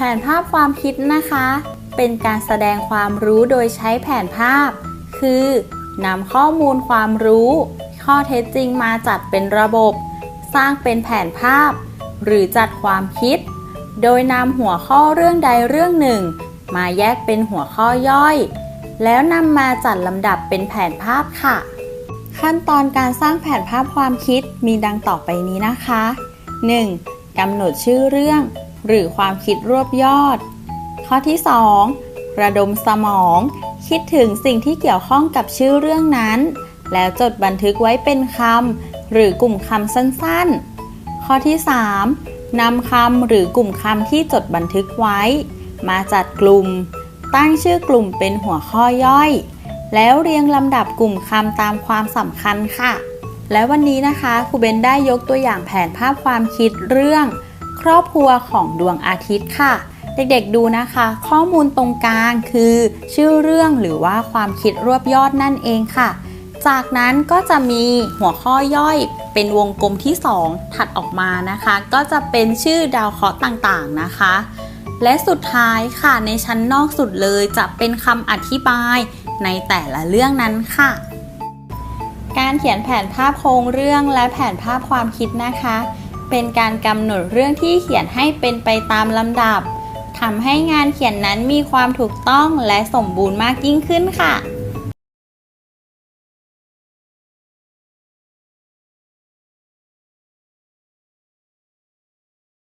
ผนภาพความคิดนะคะ เป็นการแสดงความรู้โดยใช้แผนภาพ คือนำข้อมูลความรู้ ข้อเท็จจริงมาจัดเป็นระบบ สร้างเป็นแผนภาพ หรือจัดความคิด โดยนำหัวข้อเรื่องใดเรื่องหนึ่ง มาแยกเป็นหัวข้อย่อย แล้วนำมาจัดลำดับเป็นแผนภาพค่ะ ขั้นตอนการสร้างแผนภาพความคิดมีดังต่อไปนี้นะคะ 1. กำหนดชื่อเรื่อง หรือความคิดรวบยอด ข้อที่ 2. ระดมสมอง คิดถึงสิ่งที่เกี่ยวข้องกับชื่อเรื่องนั้น แล้วจดบันทึกไว้เป็นคำหรือกลุ่มคำสั้นๆ ข้อที่ 3. นำคำหรือกลุ่มคำที่จดบันทึกไว้ มาจัดกลุ่ม ตั้งชื่อกลุ่มเป็นหัวข้อย่อย แล้วเรียงลำดับกลุ่มคำตามความสำคัญค่ะ และวันนี้นะคะครูเบนได้ยกตัวอย่างแผนภาพความคิดเรื่อง ครอบครัวของดวงอาทิตย์ค่ะ เด็กๆดูนะคะ ข้อมูลตรงกลางคือ ชื่อเรื่องหรือว่าความคิดรวบยอดนั่นเองค่ะ จากนั้นก็จะมีหัวข้อย่อยเป็นวงกลมที่ 2 ถัดออกมานะคะ ก็จะเป็นชื่อดาวเคราะห์ต่างๆนะคะ และสุดท้ายค่ะในชั้นนอกสุดเลยจะเป็นคำอธิบายในแต่ละเรื่องนั้นค่ะ การเขียนแผนภาพโครงเรื่องและแผนภาพความคิดนะคะ เป็นการกำหนดเรื่องที่เขียนให้เป็นไปตามลำดับทำให้งานเขียนนั้นมีความถูกต้องและสมบูรณ์มากยิ่งขึ้นค่ะ